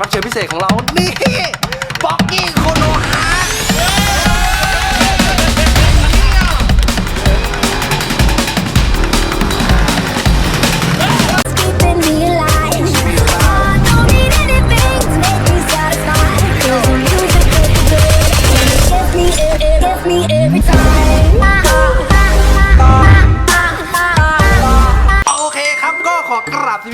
รับเชิญพิเศษของเรา นี่บ็อกกี้โคโนฮะ keeping me alive.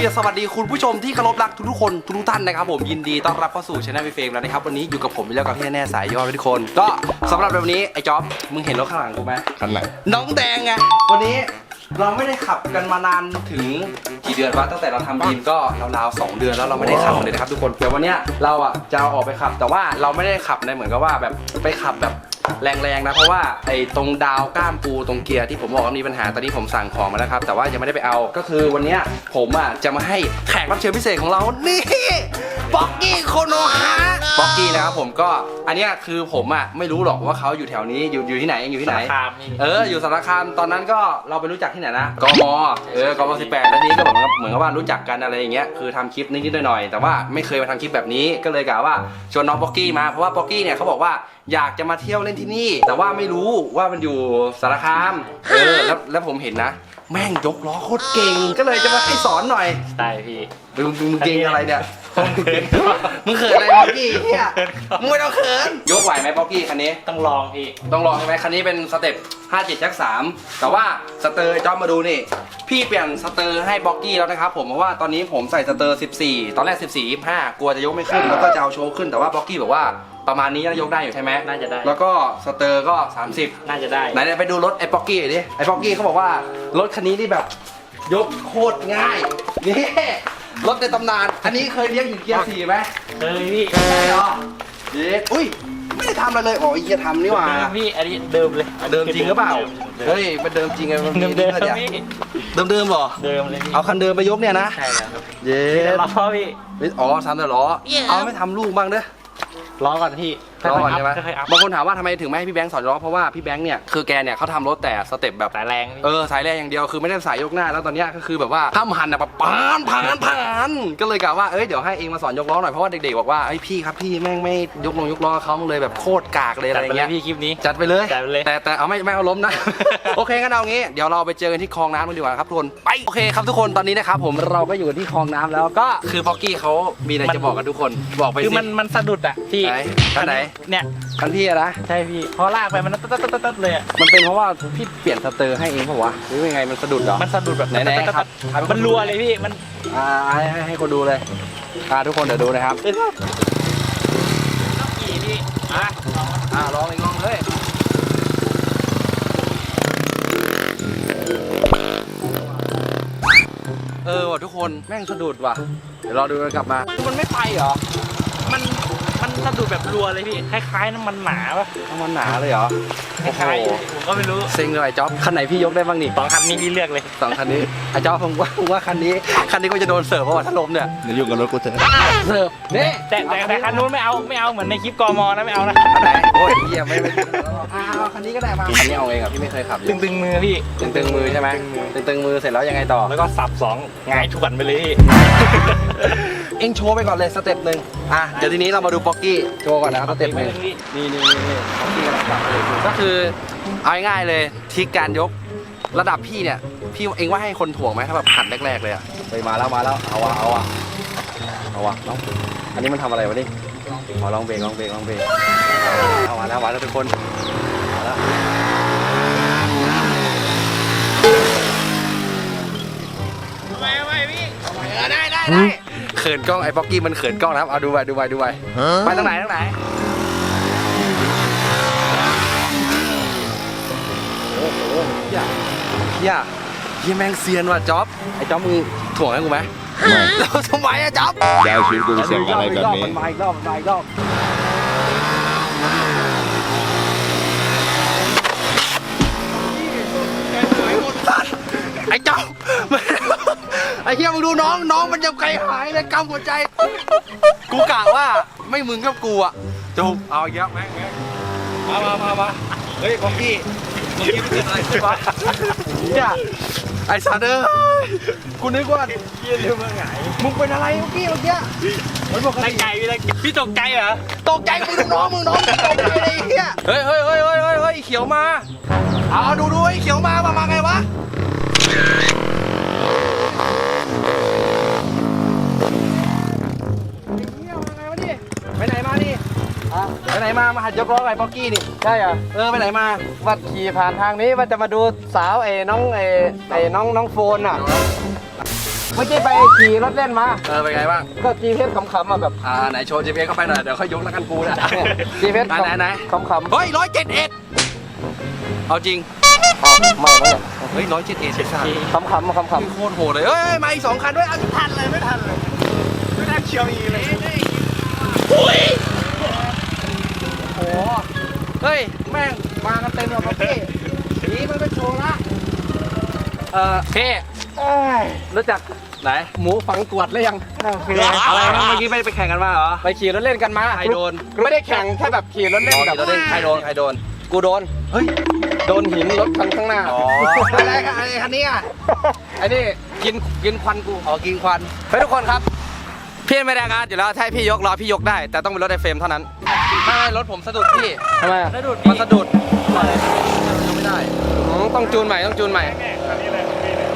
บทีวีสวัสดีคุณผู้ชมที่เคารพรักทุกๆคนทุกๆท่านนะครับผมยินดีต้อนรับเข้าสู่ช anel พี่เฟรมแล้วนะครับวันนี้อยู่กับผมแล้วกับพี่แน่ๆสายยอดทุกคน ก็สำหรับวันนี้ไอ้จ๊อบมึงเห็นรถข้างหลังกูไหมคันไหนน้องแดงไงวันนี้เราไม่ได้ขับกันมานานถึงกี่เดือนวะตั้งแต่เราทำทีมก็ราวๆสองเดือนแล้วเราไม่ได้ขับเลยนะครับทุกคนเดี๋ยววันเนี้ยเราอะจะเอาออกไปขับ แต่ว่าเราไม่ได้ขับในเหมือนกับว่าแบบไปขับแบบ แรงๆนะเพราะว่าไอ้ตรงดาวก้ามปูตรงเกียร์ที่ผมบอกว่ามีปัญหาตอนนี้ผมสั่งของมาแล้วครับ แต่ว่ายังไม่ได้ไปเอาก็คือวันเนี้ยผมอะจะมาให้แขกรับเชิญพิเศษของเรานี่บ็อกก นะครับผมก็อันเนี้ยคือผมอะไม่รู้หรอกว่าเขาอยู่แถวนี้อยู่อยู่ที่ไหนเองอยู่ที่ไหนสารคามนี่ เอออยู่สารคามตอนนั้นก็เราไปรู้จักที่ไหนนะกมเออกมสิบแปดแล้วนี้ก็เหมือนกับเหมือนกับว่ารู้จักกันอะไรอย่างเงี้ยคือทำคลิปนิดๆหน่อยๆแต่ว่าไม่เคยมาทำคลิปแบบนี้ก็เลยกล่าวว่าชวนน้องป๊อกกี้มาเพราะว่าป๊อกกี้เนี่ยเขาบอกว่าอยากจะมาเที่ยวเล่นที่นี่ แต่ว่าไม่รู้ว่ามันอยู่สารคามเออแล้วแล้วผมเห็นนะ แม่งยกล้อโคตรเก่งก็เลยจะมาให้สอนหน่อยใช่พี่มึงมึงมึงเก่งอะไรเนี่ยผมเขินมึงเขินอะไรป๊อกกี้เนี่ยมึงไม่ต้องเขินยกไหวไหมป๊อกกี้คันนี้ต้องลองพี่ ต้องลองใช่ไหมคันนี้เป็นสเต็ป5 7จัก3แต่ว่าสเตอร์จอมมาดูนี่ พี่เปลี่ยนสเตอร์ให้บ็อกกี้แล้วนะครับผมเพราะว่าตอนนี้ผมใส่สเตอร์ 14 ตอนแรก 14 25 กลัวจะยกไม่ขึ้นแล้วก็จะเอาโชว์ขึ้นแต่ว่าบ็อกกี้บอกว่าประมาณนี้น่าจะยกได้อยู่ใช่ไหมน่าจะได้ แล้วก็สเตอร์ก็ 30 น่าจะได้ ไหนๆไปดูรถไอ้บ็อกกี้หน่อยดิ ไอ้บ็อกกี้เขาบอกว่ารถคันนี้นี่แบบยกโคตรง่าย นี่รถในตำนาน อันนี้เคยเลี้ยงถึงเกียร์สี่ไหมเฮ้ยพี่ใช่เหรอเย็ดอุ้ย ไม่ได้ทำอะไรเลยอ๋อไอ้เหี้ยทำนี่หว่าเดิมพี่อันนี้เดิมเลยเดิมจริงหรือเปล่าเดิมเฮ้ย มันเดิมจริงไงมันเดิมเดิมเนี่ยพี่เดิมเดิมเหรอ เดิมเลยพี่เอาคันเดิมไปยกเนี่ยนะ ใช่แล้วครับเย้เดี๋ยวรอพี่ อ๋อทำแต่ล้อ เอาไม่ทำลูกบ้างเด้อ รอก่อนพี่ ล้อก่อนใช่ไหมค่อยๆอัพ บางคนถามว่าทำไมถึงไม่ให้พี่แบงค์สอนล้อเพราะว่าพี่แบงค์เนี่ยคือแกเนี่ยเขาทำรถแต่สเต็ปแบบสายแรงพี่เออสายแรงอย่างเดียวคือไม่ได้สายยกหน้าแล้วตอนเนี้ยก็คือแบบว่าถ้ามหันอะแบบปานผ่านผ่านก็เลยกะว่าเอ้ยเดี๋ยวให้เองมาสอนยกล้อหน่อยเพราะว่าเด็กๆบอกว่าเอ้ยพี่ครับพี่แม่งไม่ยกลงยกล้อเขาเลยแบบโคตรกากเลยอะจัไรดไปเลเงี้ยยพี่คลิปนี้ จัดไปเลย จัดไปเลย แต่แต่เอาไม่ไม่เอาล้มนะ โอเคงั้นเอางี้เดี๋ยวเราไปเจอกันที่คลองน้ำกันดีกว่าครับทุกคนไปโอเคครับทุกคนตอนนี้นะครับผมเราก็อยู่ที่คลองน้ำแล้วก็คือพ็อกกี้เขามีอะไรจะบอกกับทุกคนบอกไปคือสิมันมันสะดุดอะพี่ไหนคันไหนเนี่ย คันพี่อะนะ ใช่พี่ พอลากไปมันตัดตัดตัดตัดเลยอะมันเป็นเพราะว่าพี่เปลี่ยนสเตอร์ให้เองเปล่าวะหรือยังไงมันสะดุดเหรอ มันสะดุดแบบไหนๆตัดตัดครับตัดมันรัวเลยพี่ มันอ่าให้ให้ให้คนดูเลยอ่าทุกคนเดี๋ยวดูนะครับต้องขี่พี่อะลองอ่าลองอีกลองเลยเออว่ะทุกคนแม่งสะดุดว่ะ เดี๋ยวรอดูกันกลับมา มันไม่ไปเหรอมัน มันสะดุดแบบรัวเลยพี่ คล้ายๆน้ำมันหนาปะเอามันหนาเลยเหรอคโอ้โหล้ายๆผมก็ไม่รู้เซ็งเลยไอ้จ๊อบคันไหนพี่ยกได้บ้างนี่สองคันนี้พี่เลือกเลย สองคันนี้ไอ้จ๊อบผมว่าผมว่าคันนี้คันนี้ก็จะโดนเสิร์ฟเพราะว่าถ้าล้มเนี่ยเดี๋ยวอยู่กับรถกูเถอะเสิร์ฟนี่แต่แต่แต่คันนู้นไม่เอาไม่เอาเหมือนในคลิปกมนะไม่เอานะคันไหนโอ้ยเหี้ยไม่ไม่อ่าเอาคันนี้ก็ได้มาคันนี้เอาเองอะพี่ไม่เคยขับเลยตึงตึงๆมือพี่ตึงตึงมือใช่ไหมตึงตึงมือเสร็จแล้วยังไงต่อ แล้วก็สับสองหงายทวนไปเลยพี่ เอ็งโชว์ไปก่อนเลยสเต็ปหนึ่งอะเดี๋ยวทีนี้เรามาดูป๊อกกี้โชว์ก่อนนะครับสเต็ปหนึ่งนี่นี่นี่นี่ป๊อกกี้กำลังปรับเลยก็คือเอาง่ายๆเลยทริกการยกระดับพี่เนี่ย พี่เอ็งว่าให้คนถ่วงไหมถ้าแบบหัดแรก ๆ เลยอะไปมาแล้วมาแล้วเอาวะเอาวะเอาวะน้องอันนี้มันทำอะไรวะนี่ขอลองเบรกลองเบรกลองเบรกเอามาแล้วมาแล้วทุกคนมาแล้วได้ได้ได้เขินกล้องไอ้ป๊อกกี้มันเขินกล้องนะครับเอาดูไปดูไปดูไปไปทางไหนทางไหนโอ้โหเฮียเฮียเฮียแมงเซียนว่ะจ๊อบไอ้จ๊อบมึงถ่วงให้กูไหมแล้วทำไมอะจ๊อบยาวชีวิตกูไปเสี่ยงอะไรแบบนี้ มันมาอีกรอบมันมาอีกรอบ ไอ้เฮียมึงดูน้องน้องมันยังไกลหายเลยกำหัวใจ กูกะว่าไม่มึงกับกูอะจูบเอาอีกแล้วแม่งแม่งมามามามาเฮ้ยของพี่เมื่อกี้มันเกิดอะไรขึ้นวะเนี่ยไอ้สัตว์เอ้ยโคกูนึกว่าเยี่ยเรื่องมึงไงมึงเป็นอะไรเมื่อกี้เมื่อกี้มันบอกตกใจพี่ตกพี่ตกใจเหรอตกใจมึงน้องมึงน้องมึงตกใจเลยไอ้เฮียเฮ้ยเฮ้ยเฮ้ยเฮ้ยเฮ้ยเฮ้ยเขียวมาเอาดูดูไอ้เขียวมามามาไงวะ ไปไหนมามาหัดยกล้อไอ้ป๊อกกี้นี่ใช่เหรอเออไปไหนมาวัดขี่ผ่านทางนี้ว่าจะมาดูสาวไอ้น้องไอ้ไอ้น้องน้องโฟนอะเมื่อกี้ไปขี่รถเล่นมา เออเป็นไงบ้าง ก็จีเพชขำๆมาแบบ อ่าไหนโชว์ GPS เข้าไปหน่อย เดี๋ยวค่อยยกแล้วกันกูนะจีเพชไหนไหนไหนขำๆเฮ้ยร้อยเจ็ดเอ็ดเอาจริงเอาไม่แล้วเนี่ยเฮ้ยร้อยเจ็ดเอ็ดใช่ไหมขำๆมาขำโคตรโหดเลยเฮ้ยมาอีกสองคันด้วย เอาทันเลยไม่ทันเลย ไม่น่าเชียวอีเลยโอ้โห เฮ้ย แม่ง มากันเต็มเลยครับพี่นี่มันเป็นโชว์ละ เออพี่ๆเอ้ยรู้จักไหน หมูฝังกวดหรือยัง อะไรนะเมื่อกี้ไปไปแข่งกันมาเหรอ ไปขี่รถเล่นกันมาใครโดน ไม่ได้แข่งแค่แบบขี่รถเล่นอ๋อแบบเดี๋ยวเล่นใครโดน ใครโดน กูโดน เฮ้ย โดนหินรถคันข้างหน้า อ๋อ อะไรกันอะไรคันนี้อะไอ้นี่กินกินควันกู อ๋อ กินควันเฮ้ยทุกคนครับ พี่ไม่ได้งานอยู่แล้วถ้าให้พี่ยกล้อพี่ยกได้ แต่ต้องเป็นรถไอเฟรมเท่านั้น ไม่รถผมสะดุดพี่ ทำไมอะแล้วดูดมันสะดุดยังไม่ได้อืมต้องจูนใหม่ต้องจูนใหม่แม่คันนี้เลยของพี่เนี่ย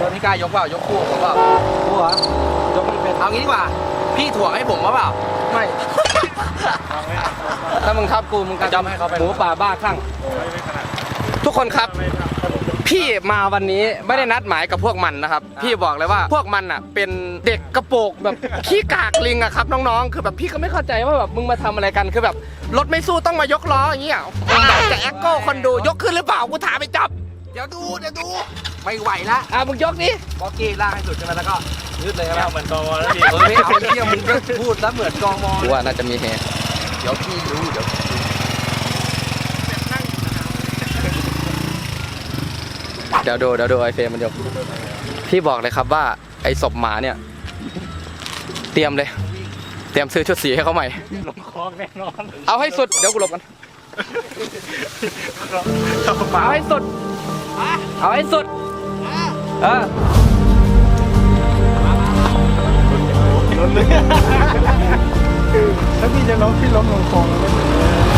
รถพี่กล้ายกเปล่ายกคู่ผมเปล่ากูเหรอยกไม่เป็นเอางี้ดีกว่า พี่ถ่วงให้ผมมาเปล่า ไม่เอาไม่เอาถ้ามึงทับกูมึงกลายจำให้เขาไปหมูป่าบ้าคลั่งไม่ขนาดทุกคนครับไม่ทำ พี่มาวันนี้ไม่ได้นัดหมายกับพวกมันนะครับ พี่บอกเลยว่าพวกมันอะ เป็นเด็กกระโปรงแบบขี้กากลิงอะครับน้องๆ คือแบบพี่ก็ไม่เข้าใจว่าแบบมึงมาทำอะไรกันคือแบบรถไม่สู้ต้องมายกล้ออย่างเงี้ยมึงแบบจะแอคโก้คนดูยกขึ้นหรือเปล่ากูถามไปจับเดี๋ยวดูเดี๋ยวดูไม่ไหวละอะมึงยกดิบอกกี้ลากให้สุดใช่ไหมแล้วก็ยืดเลยใช่ไหมเอาเหมือนกอแล้วพี่เออไม่เอาเที่ยมึงก็พูดแล้วเหมือนกองมองกูว่าน่าจะมีแฮเดี๋ยวพี่รู้เดี๋ยว เดี๋ยวดูเดี๋ยวดูไอเฟรมมันยกพี่บอกเลยครับว่าไอศพหมาเนี่ย เตรียมเลย เตรียมซื้อชุดสีให้เขาใหม่ ลงคลองแน่นอนเอาให้สุดเดี๋ยวกูหลบกันเอาเปล่าเอาให้สุด เอาให้สุดเออถ้าพี่จะล้มพี่ล้มลงคลองเลย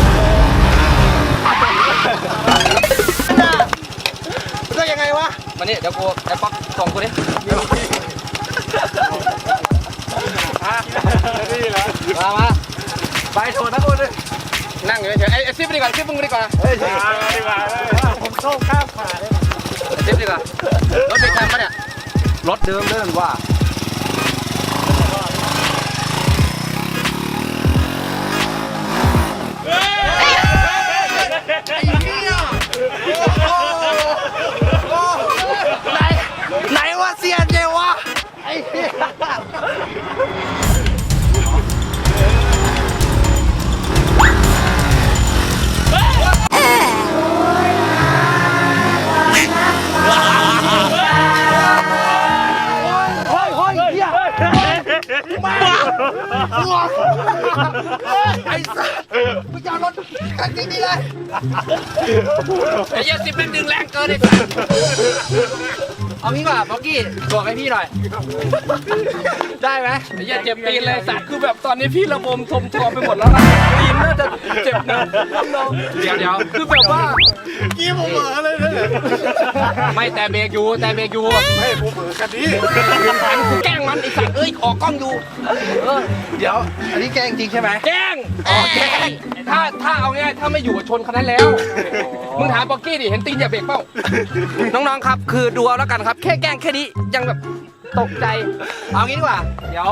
มานี่เดี๋ยวกูไอ้ป๊อกส่งกูดินี่แหละมามาไปโทษนะคนเลยนั่งอยู่เฉยๆไอ้ไอ้ซิปดีกว่าซิปมึงดีกว่าเฮ้ยมาดีกว่าเลยผมเข้าข้ามขาเลยไอ้ซิปดีกว่ารถมีแคมปะเนี่ยรถเดิมเดิมว่า ไอ้สัสมึงจะเอารถกันจริงๆเลย ไอ้เหี้ยซิปเป็นดึงแรงเกินไอ้สัส เอางี้ป่ะบ็อกกี้บอกให้พี่หน่อย ได้ไหมไอ้เหี้ยเจ็บตีนเลยสัตว์คือแบบตอนนี้พี่ระบมทมทอไปหมดแล้วนะตีนน่าจะเจ็บนะน้องเดี๋ยวเดี๋ยวๆคือแบบว่ากี้ผมเหมือเลยเนี่ย ไม่แต่เบรกอยู่แต่เบรกอยู่ไม่ผมเหมือกันนี้มันกูแกล้งมันไอ้สัตว์เอ้ยออกกล้องอยู่เดี๋ยว อันนี้แกล้งจริงใช่ไหมแกล้งอ๋อแกล้งถ้าถ้าเอาง่ายๆถ้าไม่อยู่อะชนคันนั้นแล้วมึงถามป๊อกกี้ดิเห็นตีนอย่าเบรกเปล่าน้องๆครับ คือดูเอาแล้วกันครับ แค่แกล้งแค่นี้ยังแบบตกใจ เอางี้ดีกว่า เดี๋ยว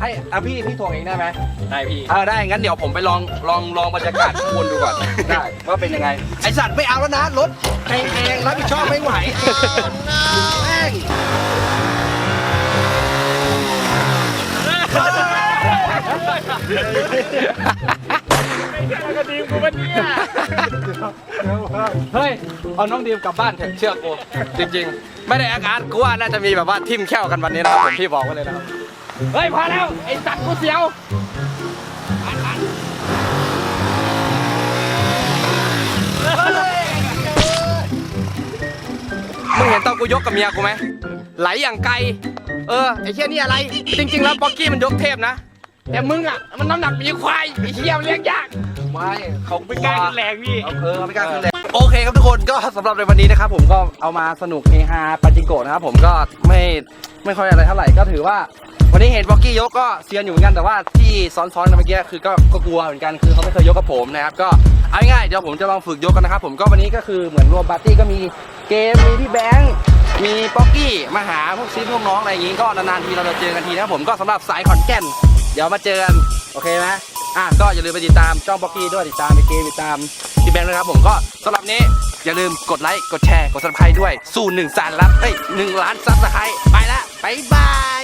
ให้อะพี่พี่ทวงเองได้ไหมได้พี่ เออได้งั้นเดี๋ยวผมไปลองลองลองบรรยากาศข้างบนดูก่อนได้ ว่าเป็นยังไง ไอสัตว์ไม่เอาแล้วนะรถแพงๆรับผิดชอบไม่ไหวแม่งกระดิ่งกูวันนี้เฮ้ย เอาน้องดีมกลับบ้านเถอะเชื่อกูจริงๆ ไม่ได้อาการกูว่าน่าจะมีแบบว่าทิมแค่วกันวันนี้นะครับผมพี่บอกไว้เลยนะครับ เฮ้ยพอแล้ว ไอ้สัตว์กูเสียวมึงเห็นตอนกูยกกับเมียกูไหมไหลอย่างไกล เออ ไอ้เชี่ยนี่อะไร จริง ๆ แล้วป๊อกกี้มันยกเทพนะ แต่มึงอะ มันน้ำหนักมีควาย ไอ้เชี่ยมันเลี้ยงยาก ไม่เขาไม่กล้าขึ้นแรงพี่ เออไม่กล้าขึ้นเลย โอเคครับทุกคนก็สำหรับในวันนี้นะครับ ผมก็เอามาสนุกเฮฮาปาจิงโกะนะครับผมก็ไม่ไม่ค่อยอะไรเท่าไหร่ก็ถือว่า วันนี้เห็นบ็อกกี้ยกก็เซียนอยู่เหมือนกันแต่ว่าที่ซ้อนๆกันเมื่อกี้คือก็ก็กลัวเหมือนกันคือเขาไม่เคยยกกับผมนะครับก็เอาง่ายๆเดี๋ยวผมจะลองฝึกยกกันนะครับผมก็วันนี้ก็คือเหมือนรวมปาร์ตี้ก็มีเกมมีพี่แบงค์มีป๊อกกี้มาหาพวกซีพวกน้องอะไรอย่างงี้ก็นานๆทีเราจะเจอกันทีนะครับผมก็สำหรับสายขอนแก่น เดี๋ยวมาเจอกันโอเคไหมอะก็อย่าลืมไปติดตามช่องป๊อกกี้ด้วยติดตามพี่เกมติดตาม แบงค์ด้วยนะครับผมก็สำหรับนี้อย่าลืมกดไลค์ กดแชร์ กดซับสไครต์ด้วย สู้หนึ่งแสนรับเอ้ยหนึ่งล้านซับสไครต์ไปละบายบาย